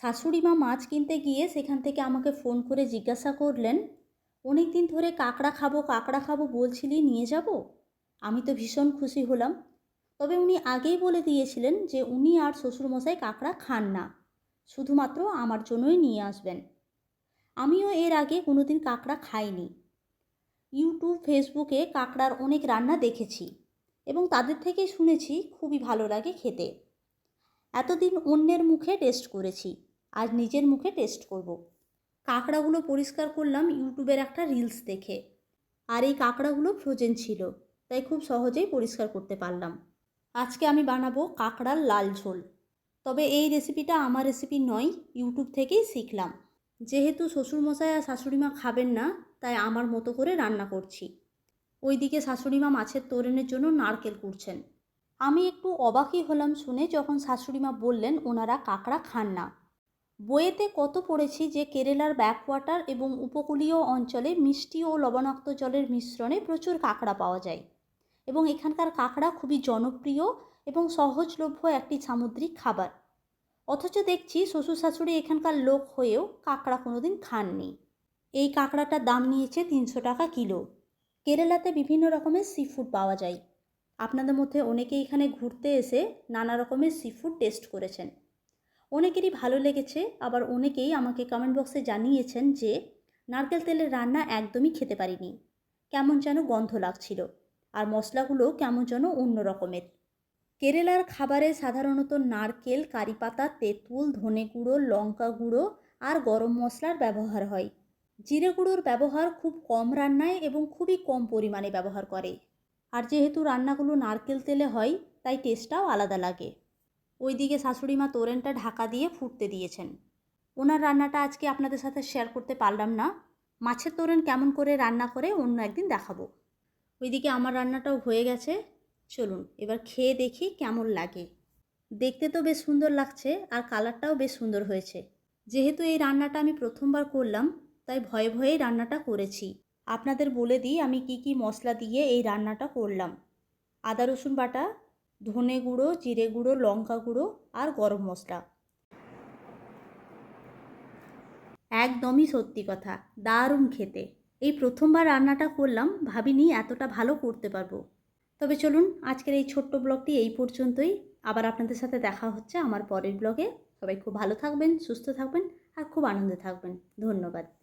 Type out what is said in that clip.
শাশুড়ি মা মাছ কিনতে গিয়ে সেখান থেকে আমাকে ফোন করে জিজ্ঞাসা করলেন অনেক দিন ধরে কাঁকড়া খাব কাঁকড়া খাব বলছিলি, নিয়ে যাব? আমি তো ভীষণ খুশি হলাম। তবে উনি আগেই বলে দিয়েছিলেন যে উনি আর শ্বশুরমশাই কাঁকড়া খান না, শুধুমাত্র আমার জন্যই নিয়ে আসবেন। আমিও এর আগে কোনোদিন কাঁকড়া খাইনি। ইউটিউব, ফেসবুকে কাঁকড়ার অনেক রান্না দেখেছি এবং তাদের থেকে শুনেছি, খুবই ভালো লাগে খেতে। এতদিন অন্যের মুখে টেস্ট করেছি। আজ নিজের মুখে টেস্ট করব। কাঁকড়াগুলো পরিষ্কার করলাম ইউটিউবের একটা রিলস দেখে। আর এই কাঁকড়াগুলো ফ্রোজেন ছিল, তাই খুব সহজেই পরিষ্কার করতে পারলাম। আজকে আমি বানাবো কাঁকড়ার লাল ঝোল। তবে এই রেসিপিটা আমার রেসিপি নয়, ইউটিউব থেকেই শিখলাম। যেহেতু শ্বশুরমশাই আর শাশুড়িমা খাবেন না, তাই আমার মতো করে রান্না করছি। ওইদিকে শাশুড়িমা মাছের তোরণের জন্য নারকেল কুড়ছেন। আমি একটু অবাকই হলাম শুনে যখন শাশুড়িমা বললেন, ওনারা কাঁকড়া খান না। বইয়েতে কত পড়েছি যে কেরালার ব্যাকওয়াটার এবং উপকূলীয় অঞ্চলে মিষ্টি ও লবণাক্ত জলের মিশ্রণে প্রচুর কাঁকড়া পাওয়া যায় এবং এখানকার কাঁকড়া খুবই জনপ্রিয় এবং সহজলভ্য একটি সামুদ্রিক খাবার। অথচ দেখছি শ্বশুর শাশুড়ি এখানকার লোক হয়েও কাঁকড়া কোনোদিন খাননি। এই কাঁকড়াটার দাম নিয়েছে তিনশো টাকা কিলো। কেরালাতে বিভিন্ন রকমের সি ফুড পাওয়া যায়। আপনাদের মধ্যে অনেকে এখানে ঘুরতে এসে নানা রকমের সি ফুড টেস্ট করেছেন। অনেকেরই ভালো লেগেছে, আবার অনেকেই আমাকে কমেন্ট বক্সে জানিয়েছেন যে, নারকেল তেলের রান্না একদমই খেতে পারিনি। কেমন যেন গন্ধ লাগছিল। আর মশলাগুলো কেমন যেন অন্য রকমের। কেরালার খাবারে সাধারণত নারকেল, কারিপাতা, তেঁতুল, ধনে গুঁড়ো, লঙ্কা গুঁড়ো আর গরম মশলার ব্যবহার হয়। জিরে গুঁড়োর ব্যবহার খুব কম রান্নায় এবং খুবই কম পরিমাণে ব্যবহার করে। আর যেহেতু রান্নাগুলো নারকেল তেলে হয়, তাই টেস্টটাও আলাদা লাগে। ওইদিকে শাশুড়িমা তোরেনটা ঢাকা দিয়ে ফুটতে দিয়েছেন। ওনার রান্নাটা আজকে আপনাদের সাথে শেয়ার করতে পারলাম না। মাছের তোরেন কেমন করে রান্না করে অন্য একদিন দেখাবো। ওইদিকে আমার রান্নাটাও হয়ে গেছে। চলুন, এবার খেয়ে দেখি কেমন লাগে। দেখতে তো বেশ সুন্দর লাগছে আর কালারটাও বেশ সুন্দর হয়েছে। যেহেতু এই রান্নাটা আমি প্রথমবার করলাম, তাই ভয়ে ভয়েই রান্নাটা করেছি। আপনাদের বলে দিই আমি কি কি মশলা দিয়ে এই রান্নাটা করলাম। আদা, রসুন বাটা ধনে গুঁড়ো, জিরে গুঁড়ো, লঙ্কা গুঁড়ো আর গরম মশলা। একদমই সত্যি কথা, দারুণ খেতে। এই প্রথমবার রান্নাটা করলাম, ভাবিনি এতটা ভালো করতে পারব। তবে চলুন, আজকের এই ছোট্ট ব্লগটি এই পর্যন্তই। আবার আপনাদের সাথে দেখা হচ্ছে আমার পরের ব্লগে। সবাই খুব ভালো থাকবেন, সুস্থ থাকবেন আর খুব আনন্দে থাকবেন। ধন্যবাদ।